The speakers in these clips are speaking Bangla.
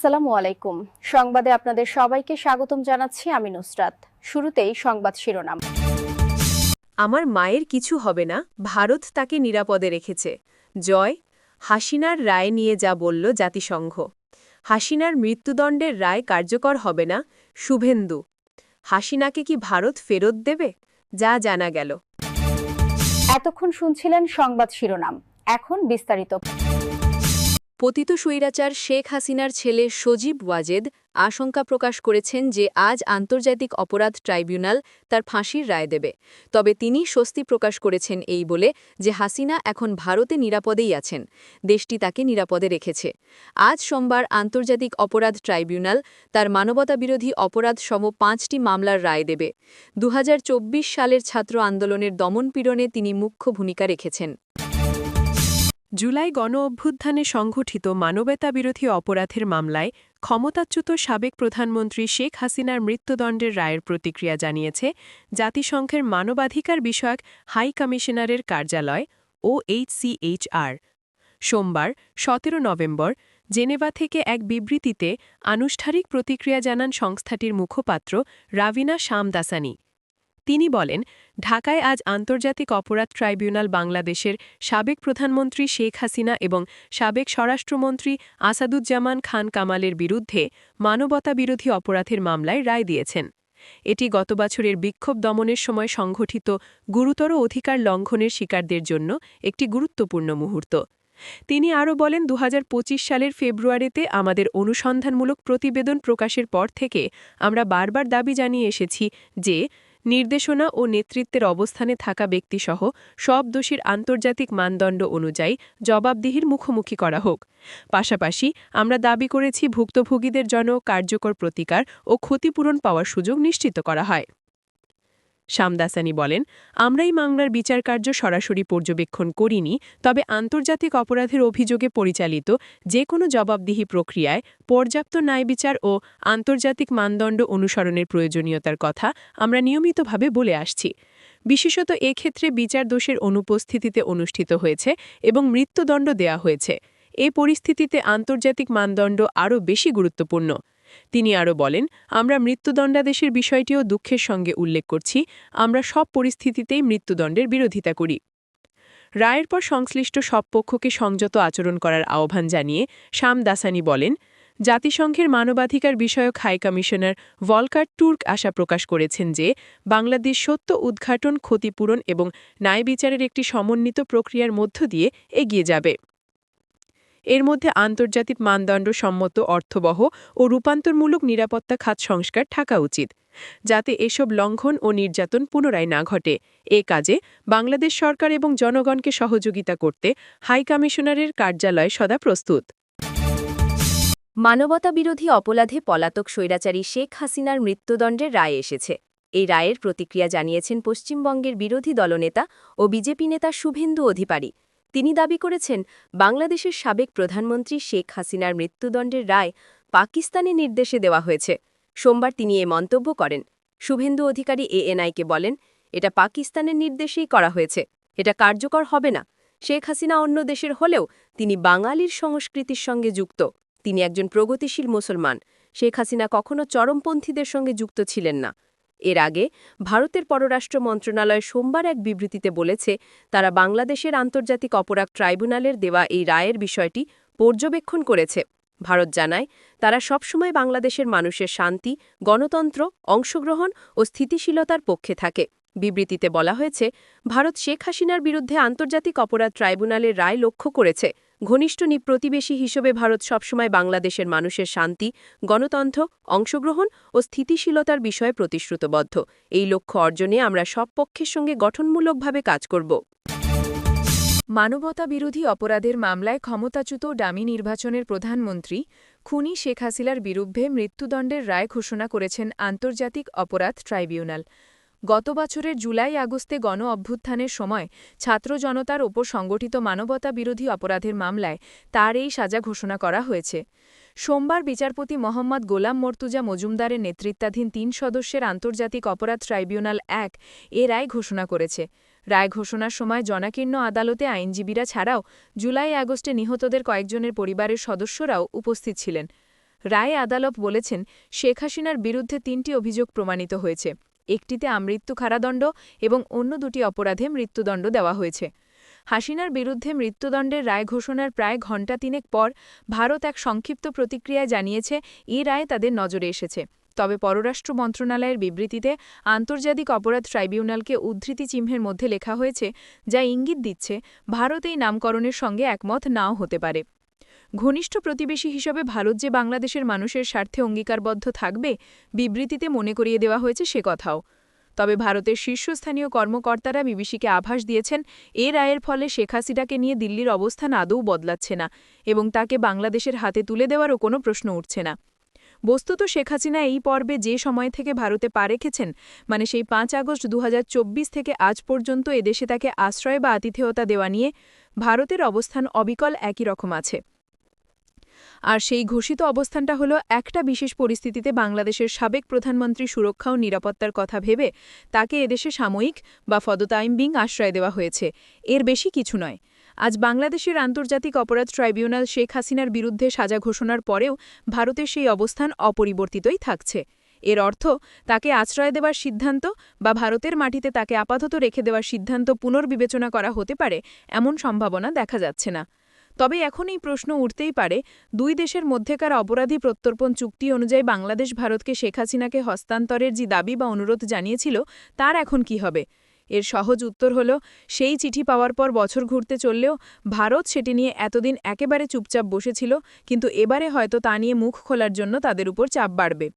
আসসালামু আলাইকুম। সংবাদে আপনাদের সবাইকে স্বাগতম জানাচ্ছি আমি নুসরাত। শুরুতেই সংবাদ শিরোনাম। আমার মায়ের কিছু হবে না ভারত তাকে নিরাপদে রেখেছে। জয় হাসিনার রায় নিয়ে যা বলল জাতিসংঘ। হাসিনার মৃত্যুদণ্ডের রায় কার্যকর হবে না শুভেন্দু। হাসিনাকে কি ভারত ফেরত দেবে? যা জানা গেল। এতক্ষণ শুনছিলেন সংবাদ শিরোনাম। এখন বিস্তারিত। পতিত স্বৈরাচার শেখ হাসিনার ছেলে সজীব ওয়াজেদ আশঙ্কা প্রকাশ করেছেন যে আজ আন্তর্জাতিক অপরাধ ট্রাইব্যুনাল তার ফাঁসির রায় দেবে। তবে তিনি স্বস্তি প্রকাশ করেছেন এই বলে যে হাসিনা এখন ভারতে নিরাপদেই আছেন। দেশটি তাকে নিরাপদে রেখেছে। আজ সোমবার আন্তর্জাতিক অপরাধ ট্রাইব্যুনাল তার মানবতাবিরোধী অপরাধ সম পাঁচটি মামলার রায় দেবে। দু হাজার চব্বিশ সালের ছাত্র আন্দোলনের দমনপীড়নে তিনি মুখ্য ভূমিকা রেখেছেন। জুলাই গণ অভ্যুত্থানে সংঘটিত মানবতাবিরোধী অপরাধের মামলায় ক্ষমতাচ্যুত সাবেক প্রধানমন্ত্রী শেখ হাসিনার মৃত্যুদণ্ডের রায়ের প্রতিক্রিয়া জানিয়েছে জাতিসংঘের মানবাধিকার বিষয়ক হাই কমিশনারের কার্যালয় ও এইচসিএইচআর সোমবার, সতেরো নভেম্বর, জেনেভা থেকে এক বিবৃতিতে আনুষ্ঠানিক প্রতিক্রিয়া জানান সংস্থাটির মুখপাত্র রাভিনা শামদাসানি। তিনি বলেন, ঢাকায় আজ আন্তর্জাতিক অপরাধ ট্রাইব্যুনাল বাংলাদেশের সাবেক প্রধানমন্ত্রী শেখ হাসিনা এবং সাবেক স্বরাষ্ট্রমন্ত্রী আসাদুজ্জামান খান কামালের বিরুদ্ধে মানবতাবিরোধী অপরাধের মামলায় রায় দিয়েছেন। এটি গত বছরের বিক্ষোভ দমনের সময় সংঘটিত গুরুতর অধিকার লঙ্ঘনের শিকারদের জন্য একটি গুরুত্বপূর্ণ মুহূর্ত। তিনি আরও বলেন দু হাজার পঁচিশ সালের ফেব্রুয়ারিতে আমাদের অনুসন্ধানমূলক প্রতিবেদন প্রকাশের পর থেকে আমরা বারবার দাবি জানিয়ে এসেছি যে নির্দেশনা ও নেতৃত্বের অবস্থানে থাকা ব্যক্তিসহ সব দোষীর আন্তর্জাতিক মানদণ্ড অনুযায়ী জবাবদিহির মুখোমুখি করা হোক। পাশাপাশি আমরা দাবি করেছি ভুক্তভোগীদের জন্য কার্যকর প্রতিকার ও ক্ষতিপূরণ পাওয়ার সুযোগ নিশ্চিত করা হয়। শামদাসানি বলেন, আমরাই মামলার বিচারকার্য সরাসরি পর্যবেক্ষণ করিনি, তবে আন্তর্জাতিক অপরাধের অভিযোগে পরিচালিত যে কোনো জবাবদিহি প্রক্রিয়ায় পর্যাপ্ত ন্যায় বিচার ও আন্তর্জাতিক মানদণ্ড অনুসরণের প্রয়োজনীয়তার কথা আমরা নিয়মিতভাবে বলে আসছি। বিশেষত এক্ষেত্রে বিচার দোষের অনুপস্থিতিতে অনুষ্ঠিত হয়েছে এবং মৃত্যুদণ্ড দেয়া হয়েছে। এ পরিস্থিতিতে আন্তর্জাতিক মানদণ্ড আরও বেশি গুরুত্বপূর্ণ। তিনি আরও বলেন, আমরা মৃত্যুদণ্ডাদেশের বিষয়টিও দুঃখের সঙ্গে উল্লেখ করছি। আমরা সব পরিস্থিতিতেই মৃত্যুদণ্ডের বিরোধিতা করি। রায়ের পর সংশ্লিষ্ট সব পক্ষকে সংযত আচরণ করার আহ্বান জানিয়ে শাম দাসানি বলেন, জাতিসংঘের মানবাধিকার বিষয়ক হাই কমিশনার ভলকার টুর্ক আশা প্রকাশ করেছেন যে, বাংলাদেশ সত্য উদ্ঘাটন, ক্ষতিপূরণ এবং ন্যায় বিচারের একটি সমন্বিত প্রক্রিয়ার মধ্য দিয়ে এগিয়ে যাবে। এর মধ্যে আন্তর্জাতিক মানদণ্ড সম্মত অর্থবহ ও রূপান্তরমূলক নিরাপত্তা খাত সংস্কার থাকা উচিত, যাতে এসব লঙ্ঘন ও নির্যাতন পুনরায় না ঘটে। এ কাজে বাংলাদেশ সরকার এবং জনগণকে সহযোগিতা করতে হাই কমিশনারের কার্যালয় সদা প্রস্তুত। মানবতাবিরোধী অপরাধে পলাতক স্বৈরাচারী শেখ হাসিনার মৃত্যুদণ্ডের রায় এসেছে। এই রায়ের প্রতিক্রিয়া জানিয়েছেন পশ্চিমবঙ্গের বিরোধী দলনেতা ও বিজেপি নেতা শুভেন্দু অধিকারী। তিনি দাবি করেছেন, বাংলাদেশের সাবেক প্রধানমন্ত্রী শেখ হাসিনার মৃত্যুদণ্ডের রায় পাকিস্তানের নির্দেশে দেওয়া হয়েছে। সোমবার তিনি এ মন্তব্য করেন। শুভেন্দু অধিকারী এএনআইকে বলেন, এটা পাকিস্তানের নির্দেশেই করা হয়েছে। এটা কার্যকর হবে না। শেখ হাসিনা অন্য দেশের হলেও তিনি বাঙালির সংস্কৃতির সঙ্গে যুক্ত। তিনি একজন প্রগতিশীল মুসলমান। শেখ হাসিনা কখনো চরমপন্থীদের সঙ্গে যুক্ত ছিলেন না। এর আগে ভারতের পররাষ্ট্র মন্ত্রণালয় সোমবার এক বিবৃতিতে বলেছে, তারা বাংলাদেশের আন্তর্জাতিক অপরাধ ট্রাইব্যুনালের দেওয়া এই রায়ের বিষয়টি পর্যবেক্ষণ করেছে। ভারত জানায়, তারা সবসময় বাংলাদেশের মানুষের শান্তি, গণতন্ত্র, অংশগ্রহণ ও স্থিতিশীলতার পক্ষে থাকে। বিবৃতিতে বলা হয়েছে, ভারত শেখ হাসিনার বিরুদ্ধে আন্তর্জাতিক অপরাধ ট্রাইব্যুনালের রায় লক্ষ্য করেছে, ঘনিষ্ঠ প্রতিবেশী হিসেবে ভারত সবসময় বাংলাদেশের মানুষের শান্তি, গণতন্ত্র, অংশগ্রহণ ও স্থিতিশীলতার বিষয়ে প্রতিশ্রুতবদ্ধ। এই লক্ষ্য অর্জনে আমরা সব পক্ষের সঙ্গে গঠনমূলকভাবে কাজ করব। মানবতা বিরোধী অপরাধের মামলায় ক্ষমতাচ্যুত ডামি নির্বাচনের প্রধানমন্ত্রী খুনি শেখ হাসিনার বিরুদ্ধে মৃত্যুদণ্ডের রায় ঘোষণা করেছেন আন্তর্জাতিক অপরাধ ট্রাইব্যুনাল। গত বছরের জুলাই আগস্টে গণ অভ্যুত্থানের সময় ছাত্র জনতার ওপর সংগঠিত মানবতা বিরোধী অপরাধের মামলায় তার এই সাজা ঘোষণা করা হয়েছে। সোমবার বিচারপতি মোহাম্মদ গোলাম মর্তুজা মজুমদারের নেতৃত্বাধীন তিন সদস্যের আন্তর্জাতিক অপরাধ ট্রাইব্যুনাল এক এ রায় ঘোষণা করেছে। রায় ঘোষণার সময় জনাকীর্ণ আদালতে আইনজীবীরা ছাড়াও জুলাই আগস্টে নিহতদের কয়েকজনের পরিবারের সদস্যরাও উপস্থিত ছিলেন। রায়ে আদালত বলেছেন, শেখ হাসিনার বিরুদ্ধে তিনটি অভিযোগ প্রমাণিত হয়েছে। একটিতে আমৃত্যু কারাদণ্ড এবং অন্য দুটি অপরাধে মৃত্যুদণ্ড দেওয়া হয়েছে। হাসিনার বিরুদ্ধে মৃত্যুদণ্ডের রায় ঘোষণার প্রায় ঘণ্টা তিনেক পর ভারত এক সংক্ষিপ্ত প্রতিক্রিয়ায় জানিয়েছে, এ রায় তাদের নজরে এসেছে। তবে পররাষ্ট্র মন্ত্রণালয়ের বিবৃতিতে আন্তর্জাতিক অপরাধ ট্রাইব্যুনালকে উদ্ধৃতি চিহ্নের মধ্যে লেখা হয়েছে, যা ইঙ্গিত দিচ্ছে, ভারত এই নামকরণের সঙ্গে একমত নাও হতে পারে। ঘনিষ্ঠ প্রতিবেশী হিসেবে ভারত যে বাংলাদেশের মানুষের স্বার্থে অঙ্গীকারবদ্ধ থাকবে, বিবৃতিতে মনে করিয়ে দেওয়া হয়েছে সে কথাও। তবে ভারতের শীর্ষস্থানীয় কর্মকর্তারা বিবিসিকে আভাস দিয়েছেন, এ রায়ের ফলে শেখ হাসিনাকে নিয়ে দিল্লির অবস্থান আদৌ বদলাচ্ছে না এবং তাকে বাংলাদেশের হাতে তুলে দেওয়ারও কোনো প্রশ্ন উঠছে না। বস্তুত শেখ হাসিনা এই পর্বে যে সময় থেকে ভারতে পা রেখেছেন মানে সেই পাঁচ আগস্ট দু হাজার চব্বিশ থেকে আজ পর্যন্ত এদেশে তাকে আশ্রয় বা আতিথেয়তা দেওয়া নিয়ে ভারতের অবস্থান অবিকল একই রকম আছে। আর সেই ঘোষিত অবস্থানটা হলো একটা বিশেষ পরিস্থিতিতে বাংলাদেশের সাবেক প্রধানমন্ত্রী সুরক্ষা ও নিরাপত্তার কথা ভেবে তাকে এদেশে সাময়িক বা ফর বিং আশ্রয় দেওয়া হয়েছে। এর বেশি কিছু নয়। আজ বাংলাদেশের আন্তর্জাতিক অপরাধ ট্রাইব্যুনাল শেখ হাসিনার বিরুদ্ধে সাজা ঘোষণার পরেও ভারতের সেই অবস্থান অপরিবর্তিতই থাকছে। এর অর্থ, তাকে আশ্রয় দেওয়ার সিদ্ধান্ত বা ভারতের মাটিতে তাকে আপাতত রেখে দেওয়ার সিদ্ধান্ত পুনর্বিবেচনা করা হতে পারে এমন সম্ভাবনা দেখা যাচ্ছে না। তবে এখন এই প্রশ্ন উঠতেই পারে, দুই দেশের মধ্যেকার অপরাধী প্রত্যর্পণ চুক্তি অনুযায়ী বাংলাদেশ ভারতকে শেখ হাসিনাকে হস্তান্তরের যে দাবি বা অনুরোধ জানিয়েছিল, তার এখন কি হবে? এর সহজ উত্তর হল, সেই চিঠি পাওয়ার পর বছর ঘুরতে চললেও ভারত সেটি নিয়ে এতদিন একেবারে চুপচাপ বসেছিল, কিন্তু এবারে হয়তো তা নিয়ে মুখ খোলার জন্য তাদের উপর চাপ বাড়বে।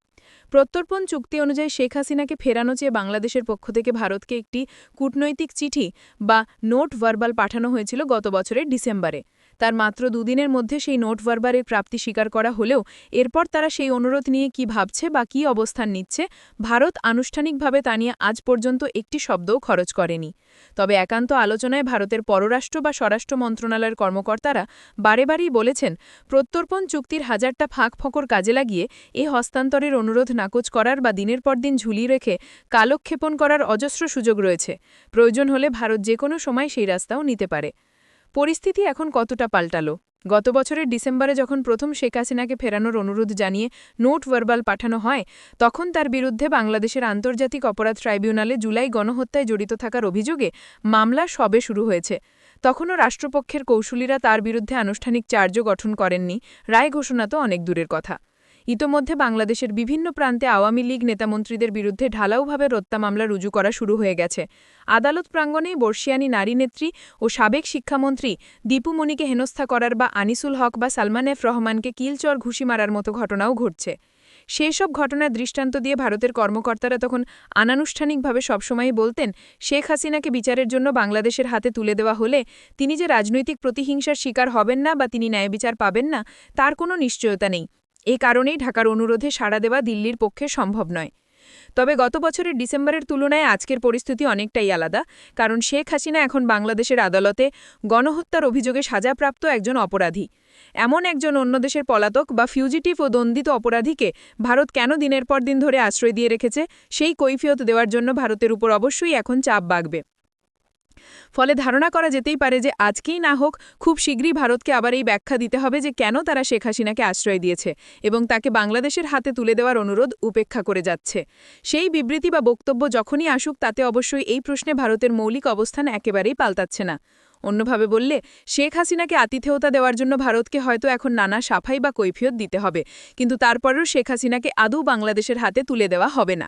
প্রত্যর্পণ চুক্তি অনুযায়ী শেখ হাসিনাকে ফেরানো চেয়ে বাংলাদেশের পক্ষ থেকে ভারতকে একটি কূটনৈতিক চিঠি বা নোট ভার্বাল পাঠানো হয়েছিল গত বছরের ডিসেম্বরে। তার মাত্র দুদিনের মধ্যে সেই নোট ভার্বারের প্রাপ্তি স্বীকার করা হলেও এরপর তারা সেই অনুরোধ নিয়ে কি ভাবছে বা কি অবস্থান নিচ্ছে, ভারত আনুষ্ঠানিকভাবে তা নিয়ে আজ পর্যন্ত একটি শব্দও খরচ করেনি। তবে একান্ত আলোচনায় ভারতের পররাষ্ট্র বা স্বরাষ্ট্র মন্ত্রণালয়ের কর্মকর্তারা বারে বারেই বলেছেন, প্রত্যর্পণ চুক্তির হাজারটা ফাঁক ফকর কাজে লাগিয়ে এ হস্তান্তরের অনুরোধ নাকচ করার বা দিনের পর দিন ঝুলিয়ে রেখে কালক্ষেপণ করার অজস্র সুযোগ রয়েছে। প্রয়োজন হলে ভারত যে কোনো সময় সেই রাস্তাও নিতে পারে। পরিস্থিতি এখন কতটা পাল্টালো? গত বছরের ডিসেম্বরে যখন প্রথম শেখ হাসিনাকে ফেরানোর অনুরোধ জানিয়ে নোট ভার্বাল পাঠানো হয়, তখন তার বিরুদ্ধে বাংলাদেশের আন্তর্জাতিক অপরাধ ট্রাইব্যুনালে জুলাই গণহত্যায় জড়িত থাকার অভিযোগে মামলা সবে শুরু হয়েছে। তখনও রাষ্ট্রপক্ষের কৌশলীরা তার বিরুদ্ধে আনুষ্ঠানিক চার্জও গঠন করেননি। রায় ঘোষণা তো অনেক দূরের কথা। ইতোমধ্যে বাংলাদেশের বিভিন্ন প্রান্তে আওয়ামী লীগ নেতামন্ত্রীদের বিরুদ্ধে ঢালাওভাবে হত্যা মামলা রুজু করা শুরু হয়ে গেছে। আদালত প্রাঙ্গণেই বর্ষিয়ানি নারী নেত্রী ও সাবেক শিক্ষামন্ত্রী দীপু দীপুমণিকে হেনস্থা করার বা আনিসুল হক বা সালমান এফ রহমানকে কিলচর ঘুষি মারার মতো ঘটনাও ঘটছে। সেসব ঘটনার দৃষ্টান্ত দিয়ে ভারতের কর্মকর্তারা তখন আনানুষ্ঠানিকভাবে সবসময়ই বলতেন, শেখ হাসিনাকে বিচারের জন্য বাংলাদেশের হাতে তুলে দেওয়া হলে তিনি যে রাজনৈতিক প্রতিহিংসার শিকার হবেন না বা তিনি ন্যায়বিচার পাবেন না, তার কোনো নিশ্চয়তা নেই। এ কারণেই ঢাকার অনুরোধে সাড়া দেওয়া দিল্লির পক্ষে সম্ভব নয়। তবে গত বছরের ডিসেম্বরের তুলনায় আজকের পরিস্থিতি অনেকটাই আলাদা, কারণ শেখ হাসিনা এখন বাংলাদেশের আদালতে গণহত্যার অভিযোগে সাজাপ্রাপ্ত একজন অপরাধী। এমন একজন অন্য দেশের পলাতক বা ফিউজিটিভ ও দণ্ডিত অপরাধীকে ভারত কেন দিনের পর দিন ধরে আশ্রয় দিয়ে রেখেছে, সেই কৈফিয়ত দেওয়ার জন্য ভারতের উপর অবশ্যই এখন চাপ বাগবে। ফলে ধারণা করা যেতেই পারে যে আজকেই না হোক খুব শীঘ্রই ভারতকে আবার এই ব্যাখ্যা দিতে হবে যে কেন তারা শেখ হাসিনাকে আশ্রয় দিয়েছে এবং তাকে বাংলাদেশের হাতে তুলে দেওয়ার অনুরোধ উপেক্ষা করে যাচ্ছে। সেই বিবৃতি বা বক্তব্য যখনই আসুক, তাতে অবশ্যই এই প্রশ্নে ভারতের মৌলিক অবস্থান একেবারেই পাল্টাচ্ছে না। অন্যভাবে বললে, শেখ হাসিনাকে আতিথেয়তা দেওয়ার জন্য ভারতকে হয়তো এখন নানা সাফাই বা কৈফিয়ত দিতে হবে, কিন্তু তারপরেও শেখ হাসিনাকে আদৌ বাংলাদেশের হাতে তুলে দেওয়া হবে না।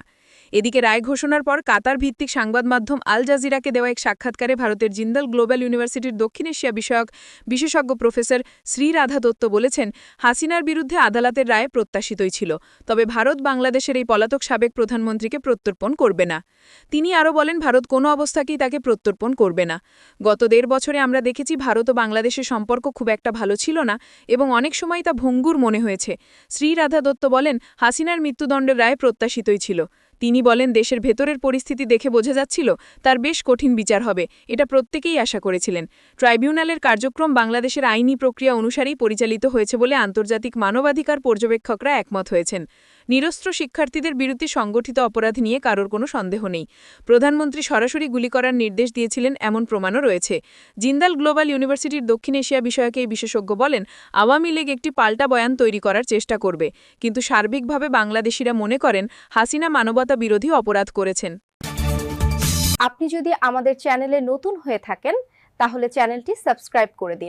এদিকে রায় ঘোষণার পর কাতার ভিত্তিক সংবাদ মাধ্যম আল জাজিরাকে দেওয়া এক সাক্ষাৎকারে ভারতের জিন্দাল গ্লোবাল ইউনিভার্সিটির দক্ষিণ এশিয়া বিষয়ক বিশেষজ্ঞ প্রফেসর শ্রীরাধা দত্ত বলেছেন, হাসিনার বিরুদ্ধে আদালতের রায় প্রত্যাশিতই ছিল। তবে ভারত বাংলাদেশের এই পলাতক সাবেক প্রধানমন্ত্রীকে প্রত্যর্পণ করবে না। তিনি আরও বলেন, ভারত কোনো অবস্থাকেই তাকে প্রত্যর্পণ করবে না। গত দেড় বছরে আমরা দেখেছি ভারত ও বাংলাদেশের সম্পর্ক খুব একটা ভালো ছিল না এবং অনেক সময় তা ভঙ্গুর মনে হয়েছে। শ্রীরাধা দত্ত বলেন, হাসিনার মৃত্যুদণ্ডের রায় প্রত্যাশিতই ছিল। তিনি বলেন, দেশের ভেতরের পরিস্থিতি দেখে বোঝা যাচ্ছিল, তার বেশ কঠিন বিচার হবে। এটা প্রত্যেকেই আশা করেছিলেন। ট্রাইব্যুনালের কার্যক্রম বাংলাদেশের আইনি প্রক্রিয়া অনুসারেই পরিচালিত হয়েছে বলে আন্তর্জাতিক মানবাধিকার পর্যবেক্ষকরা একমত হয়েছেন। নিরস্ত্র শিক্ষার্থীদের বিরুদ্ধে সংগঠিত অপরাধ নিয়ে কারোর কোনো সন্দেহ নেই। প্রধানমন্ত্রী সরাসরি গুলি করার নির্দেশ দিয়েছিলেন এমন প্রমাণও রয়েছে। জিন্দাল গ্লোবাল ইউনিভার্সিটির দক্ষিণ এশিয়া বিষয়কে এই বিশেষজ্ঞ বলেন, আওয়ামী লীগ একটি পাল্টা বয়ান তৈরি করার চেষ্টা করবে। কিন্তু সার্বিকভাবে বাংলাদেশিরা মনে করেন, হাসিনা মানবতা বিরোধী অপরাধ করেছেন। আপনি যদি আমাদের চ্যানেলে নতুন হয়ে থাকেন, তাহলে চ্যানেলটি সাবস্ক্রাইব করে দিন।